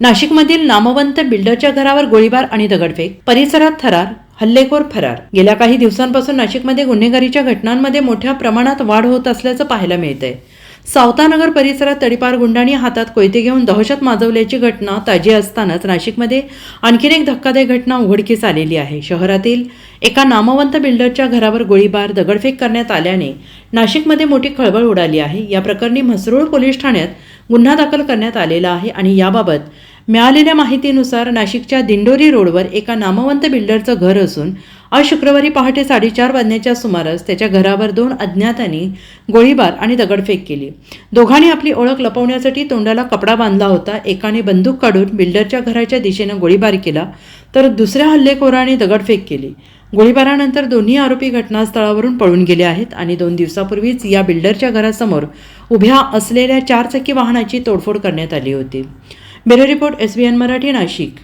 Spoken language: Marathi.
नाशिकमधील नामवंत बिल्डरच्या घरावर गोळीबार आणि दगडफेक परिसरात थरार हल्लेखोर फरार. गेल्या काही दिवसांपासून नाशिकमध्ये गुन्हेगारीच्या घटनांमध्ये मोठ्या प्रमाणात वाढ होत असल्याचं पाहायला मिळतंय. सावतानगर परिसरात तडीपार गुंडांनी हातात कोयते घेऊन दहशत माजवल्याची घटना ताजी असतानाच नाशिकमध्ये आणखीन एक धक्कादायक घटना उघडकीस आलेली आहे. शहरातील एका नामवंत बिल्डरच्या घरावर गोळीबार दगडफेक करण्यात आल्याने नाशिकमध्ये मोठी खळबळ उडाली आहे. या प्रकरणी म्हसरूळ पोलीस ठाण्यात गुन्हा दाखल करण्यात आलेला आहे आणि याबाबत मिळालेल्या माहितीनुसार नाशिकच्या दिंडोरी रोडवर एका नामवंत बिल्डरचं घर असून आज शुक्रवारी पहाटे साडेचार वाजण्याच्या सुमारास त्याच्या घरावर दोन अज्ञातांनी गोळीबार आणि दगडफेक केली. दोघांनी आपली ओळख लपवण्यासाठी तोंडाला कपडा बांधला होता. एकाने बंदूक काढून बिल्डरच्या घराच्या दिशेनं गोळीबार केला तर दुसऱ्या हल्लेखोराने दगडफेक केली. गोळीबारानंतर दोन्ही आरोपी घटनास्थळावरून पळून गेले आहेत आणि दोन दिवसापूर्वीच या बिल्डरच्या घरासमोर उभ्या असलेल्या चारचाकी वाहनाची तोडफोड करण्यात आली होती. Bureau report S B N Marathi Nashik